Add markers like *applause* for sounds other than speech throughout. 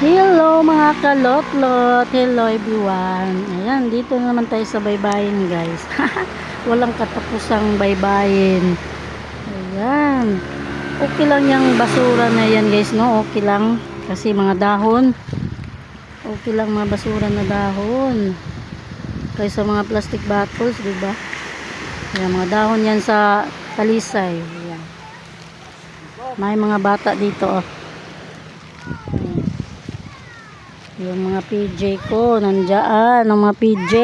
Hello mga kalotlot! Hello everyone! Ayan, dito naman tayo sa baybayin guys. *laughs* Walang katapusang baybayin. Ayan. Okay lang yung basura na yan guys, no? Okay lang. Kasi mga dahon. Okay lang mga basura na dahon. Kaysa mga plastic bottles, di ba? Ayan, mga dahon yan sa talisay. Ayan. May mga bata dito, oh. Yung mga PJ ko, nandiyan, ang mga PJ.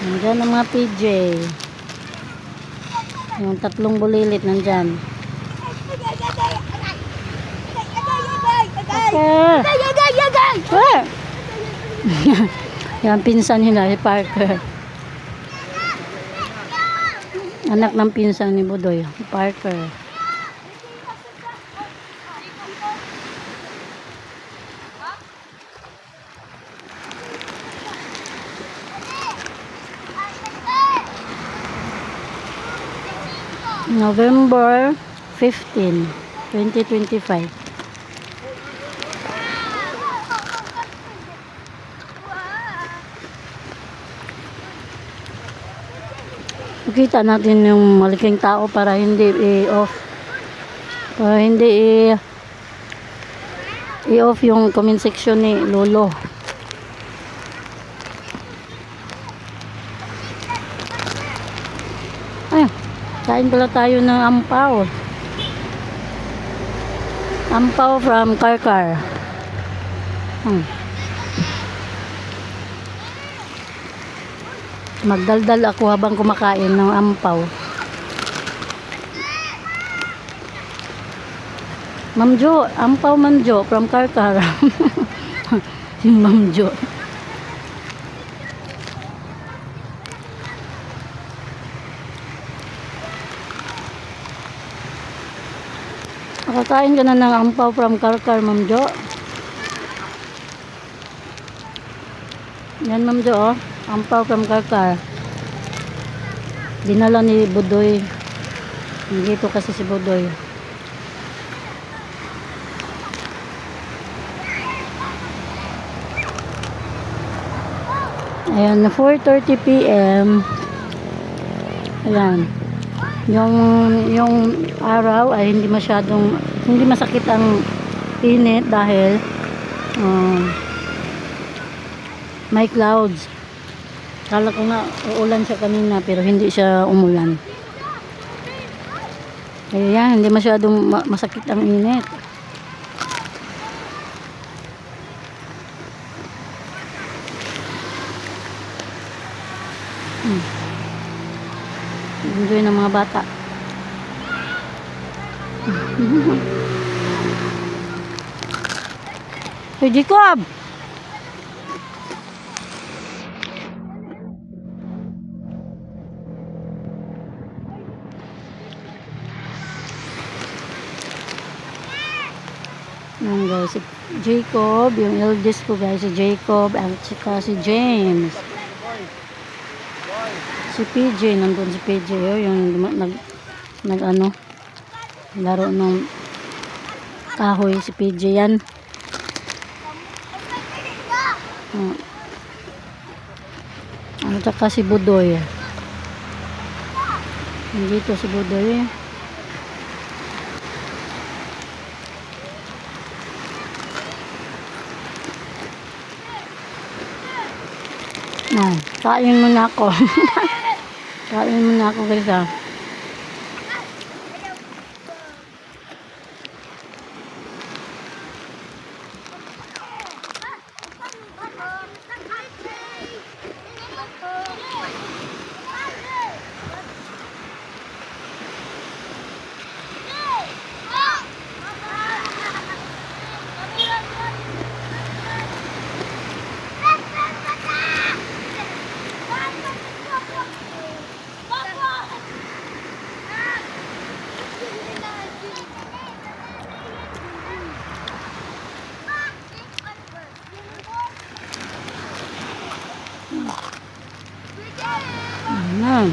Nandiyan ang mga PJ. Yung tatlong bulilit nandyan. Okay. Ah! Yan, pinsan nila, si Parker. Anak ng pinsan ni Budoy, Parker. November 15, 2025. Kita natin yung malaking tao para hindi i-off. Para hindi i-off yung comment section ni Lolo. Kain pala tayo ng ampaw. Ampaw from Karkar. Hmm. Magdaldal ako habang kumakain ng ampaw. Ma'am Jo, ampaw Ma'am Jo from Karkar. *laughs* Yung Ma'am Jo. Nakakain ka na ng ampaw from Karkar, Ma'am Jo. Yan, Ma'am Jo, oh. Ampaw from Karkar. Dinala ni Budoy. Dito kasi si Budoy. Ayan, 4.30 p.m. Ayan. Yung, yung araw ay hindi masyadong, hindi masakit ang init dahil um, may clouds. Kala ko nga uulan siya kanina pero hindi siya umulan. Kaya yan, hindi masyadong ma- masakit ang init. Hmm. Enjoy ng mga bata. *laughs* Hey, Jacob! Yan guys, si Jacob, yung eldest ko guys, si Jacob, at saka si James. Si PJ, nandun si PJ, oh, yung nag, nag ano, laro ng kahoy, si PJ yan. Oh. At saka si Budoy. Nandito si Budoy. Ah, kain muna ako. *laughs* kain muna ako guys ah. Ayan.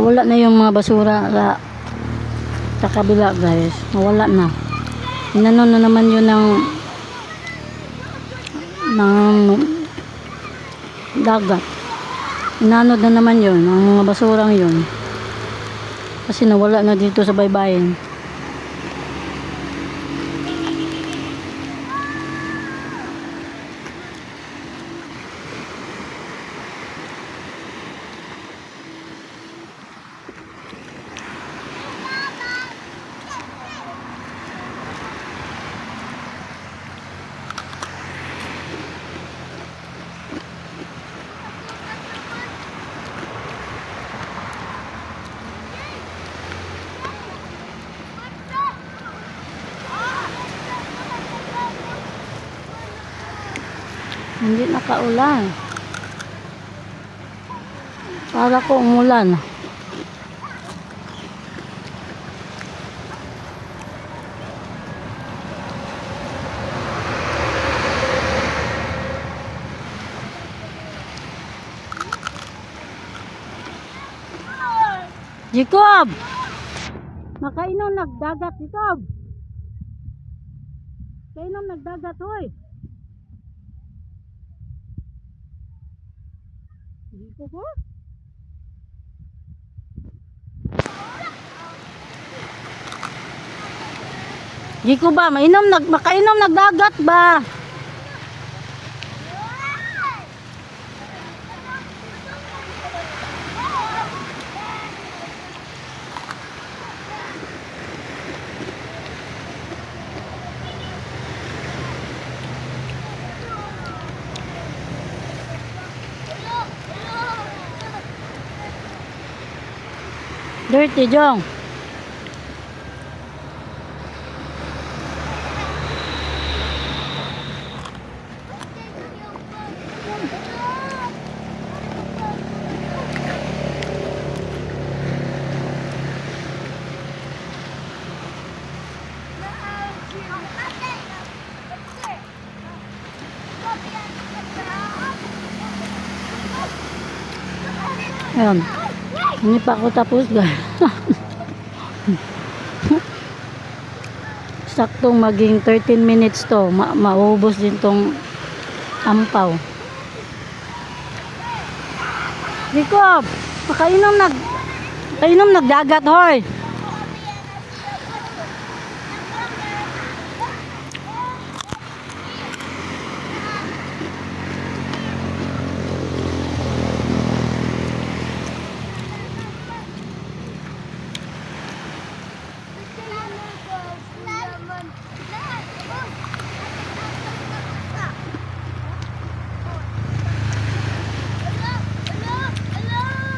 Wala na yung mga basura sa, sa kabila guys. Wala na. Inano na naman yun ng ng dagat. Inano na naman yun, ang mga basurang yun. Kasi nawala na dito sa baybayin. Hindi nakaulan. Para ko umulan. Jacob! Makainom nagdagat, Jacob! Kainom nagdagat, hoy! Dito ko? Di ko ba, mainom, nag, makainom nagdagat ba? Dirty Jong. Ayan. Hindi pa ako tapos guys. *laughs* Saktong maging 13 minutes to. Ma maubos din tong ampaw. Jacob! Makainom nag... Makainom nagdagat, hoy!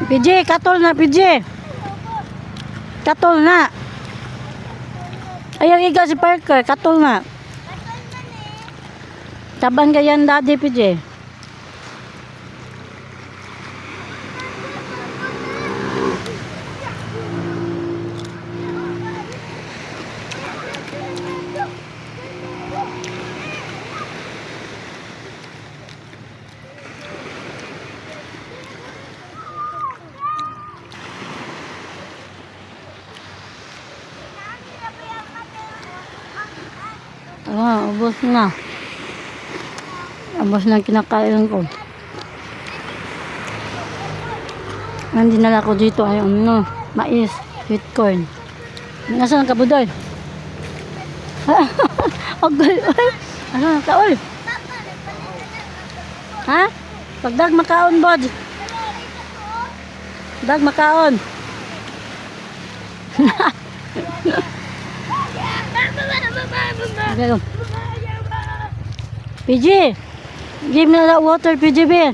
PJ, katol na, PJ. Katol na. Ayaw iga si Parker, katol na. Taban ka yan, daddy, PJ. Ah, ubos na. Ubos na ang kinakain ko. Ang dinala ko dito ay ano, mais, sweet corn. Nasaan ka budoy? Agay, ay. Ano ka, oy? Ha? Pagdag makaon, bod. Dag makaon. Okay, *laughs* go. PJ, give me that water, PJ Bear.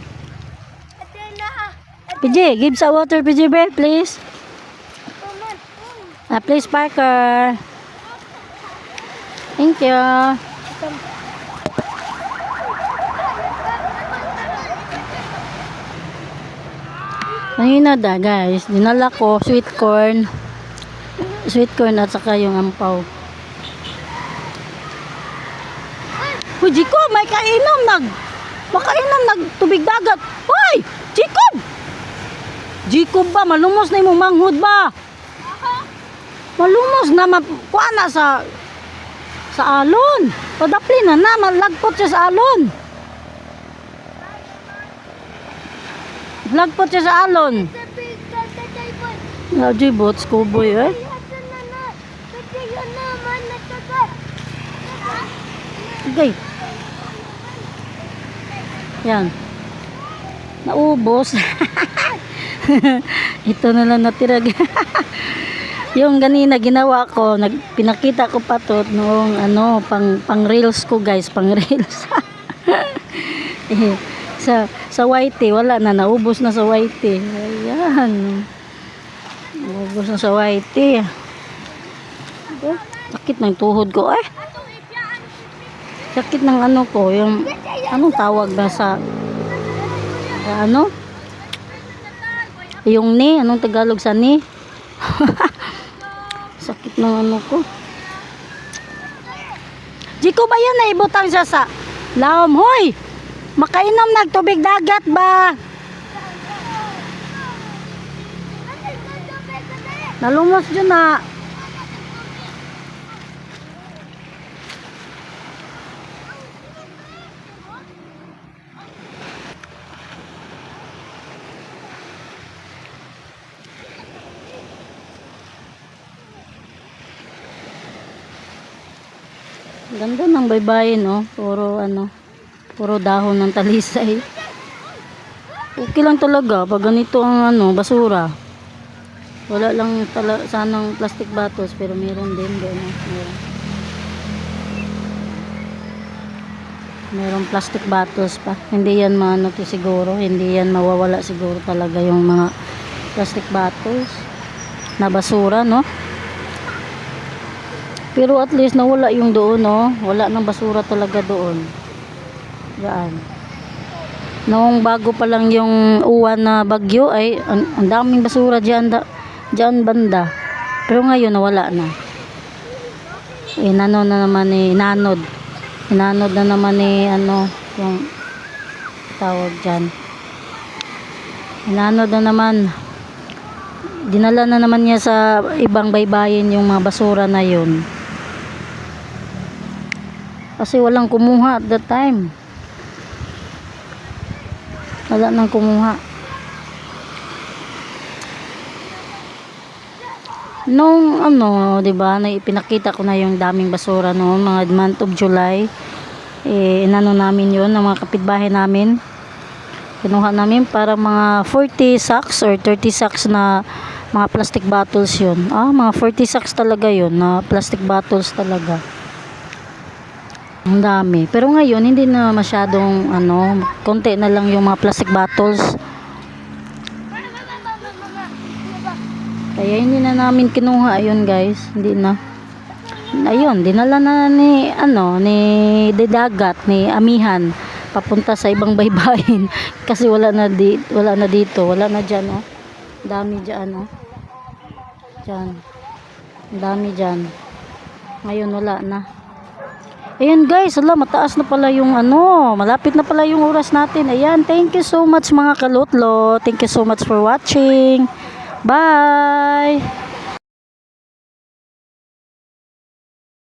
PJ, give sa water, PJ Bear, please. Ah, please, Parker. Thank you. Kanina da, guys. Dinala ko sweet corn. Sweet corn at saka yung ampaw. Uy, Jacob, may kainom nag... Makainom nag tubig dagat. Hoy! Jacob! Jacob ba, malumos na imong manghud ba? Malumos na makuha na sa sa alon. Padapli na na, malagpot siya sa alon. Lagpot siya sa alon. Nga, jibot, skuboy eh. Okay. Yan. Naubos. *laughs* Ito na lang natira. *laughs* yung ganina ginawa ko, nag, pinakita ko pa to noong ano, pang, pang reels ko guys, pang *laughs* reels. eh, sa, sa white, wala na, naubos na sa white. Ayan. Naubos na sa white. Oh, sakit ng tuhod ko eh. Sakit ng ano ko, yung, anong tawag na sa, sa ano? Yung ni, anong Tagalog sa ni? *laughs* Sakit ng ano ko. Jiko ba yan na ibutang siya sa laom? Hoy! Makainom nagtubig dagat ba? Nalumos dyan na. Ganda ng baybayin, no? Puro ano, puro dahon ng talisay. Okay lang talaga pag ganito ang ano, basura. Wala lang tala, sanang plastic bottles pero meron din gano'n. Meron. Meron plastic bottles pa. Hindi yan maano to siguro. Hindi yan mawawala siguro talaga yung mga plastic bottles na basura, no? Pero at least nawala yung doon, no? Wala nang basura talaga doon. Yan. Noong bago pa lang yung uwan na bagyo ay ang, daming basura diyan da, diyan banda. Pero ngayon nawala na. Inano na naman ni nanod. Inanod na naman ni ano yung tawag diyan. Inanod na naman. Dinala na naman niya sa ibang baybayin yung mga basura na yun. Kasi walang kumuha at that time. Wala nang kumuha. Nung ano, 'di ba, na ipinakita ko na yung daming basura noon, mga month of July. Eh inano namin 'yon ng mga kapitbahay namin. Kinuha namin para mga 40 sacks or 30 sacks na mga plastic bottles 'yon. Ah, mga 40 sacks talaga 'yon na plastic bottles talaga. Ang dami. Pero ngayon, hindi na masyadong, ano, konti na lang yung mga plastic bottles. Kaya hindi na namin kinuha ayun guys. Hindi na. Ayun, dinala na ni, ano, ni Didagat, ni Amihan, papunta sa ibang baybayin. *laughs* Kasi wala na, di, wala na dito. Wala na dyan, oh. Dami dyan, oh. Dyan. Dami dyan. Ngayon, wala na. Ayan guys, ala, mataas na pala yung ano, malapit na pala yung oras natin. Ayan, thank you so much mga kalutlo. Thank you so much for watching. Bye!